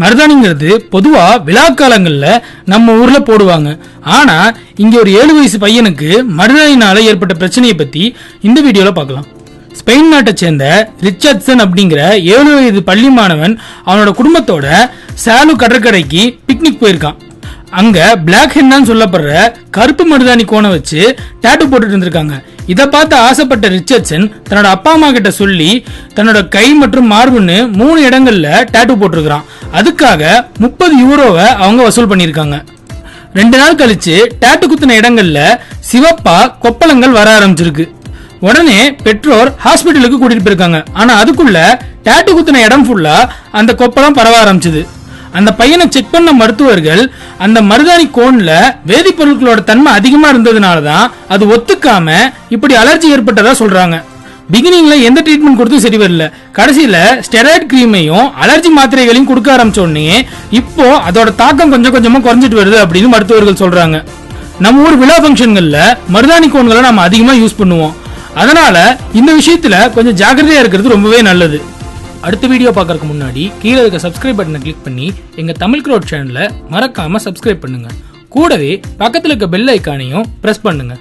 மருதாணிங்கிறது பொதுவா விழா நம்ம ஊர்ல போடுவாங்க. ஆனா இங்க ஒரு ஏழு வயசு பையனுக்கு மருதாணினால ஏற்பட்ட பிரச்சனையை பத்தி இந்த வீடியோல பார்க்கலாம். ஸ்பெயின் நாட்டை சேர்ந்த ரிச்சர்ட்சன் அப்படிங்கிற ஏழு வயது பள்ளி மாணவன் அவனோட குடும்பத்தோட சாலு கடற்கரைக்கு பிக்னிக் போயிருக்கான். அங்க பிளாக் ஹென்னான்னு சொல்லப்படுற கருப்பு மருதாணி கோணை வச்சு டாட்டூ போட்டுட்டு இருந்திருக்காங்க. இதை பார்த்து ஆசைப்பட்ட ரிச்சர்ட்சன் தன்னோட அப்பா அம்மா கிட்ட சொல்லி தன்னோட கை மற்றும் மார்புன்னு மூணு இடங்கள்ல டாட்டூ போட்டிருக்கிறான். அதுக்காக முப்பது யூரோவை அவங்க வசூல் பண்ணியிருக்காங்க. ரெண்டு நாள் கழிச்சு டேட்டு குத்துன இடங்கள்ல சிவப்பா கொப்பளங்கள் வர ஆரம்பிச்சிருக்கு. உடனே பெற்றோர் ஹாஸ்பிட்டலுக்கு கூட்டிட்டு போயிருக்காங்க. ஆனா அதுக்குள்ள டேட்டு குத்துன இடம் ஃபுல்லா அந்த கொப்பளம் பரவ ஆரம்பிச்சது. அந்த பையனை செக் பண்ண மருத்துவர்கள் அந்த மருதாணி கோன்ல வேதிப்பொருட்களோட தன்மை அதிகமா இருந்ததுனால தான் அது ஒத்துக்காம இப்படி அலர்ஜி ஏற்பட்டதா சொல்றாங்க. பிகினிங்ல எந்த ட்ரீட்மெண்ட் கொடுத்தும் சரி வரல. கடைசியில ஸ்டெராய்ட் கிரீமையும் அலர்ஜி மாத்திரைகளையும் கொடுக்க ஆரம்பிச்ச உடனே இப்போ அதோட தாக்கம் கொஞ்சம் கொஞ்சமா குறைஞ்சிட்டு வருது அப்படின்னு மருத்துவர்கள் சொல்றாங்க. நம்ம ஊர் விழா ஃபங்க்ஷன்கள்ல மருதாணி கோன்களை நம்ம அதிகமா யூஸ் பண்ணுவோம். அதனால இந்த விஷயத்துல கொஞ்சம் ஜாக்கிரதையா இருக்கிறது ரொம்பவே நல்லது. அடுத்த வீடியோ பார்க்கறதுக்கு முன்னாடி கீழே இருக்க சப்ஸ்கிரைப் பட்டனை கிளிக் பண்ணி எங்க தமிழ் க்ரோட் சேனலை மறக்காம சப்ஸ்கிரைப் பண்ணுங்க. கூடவே பக்கத்துல இருக்க பெல் ஐக்கானையும் பிரஸ் பண்ணுங்க.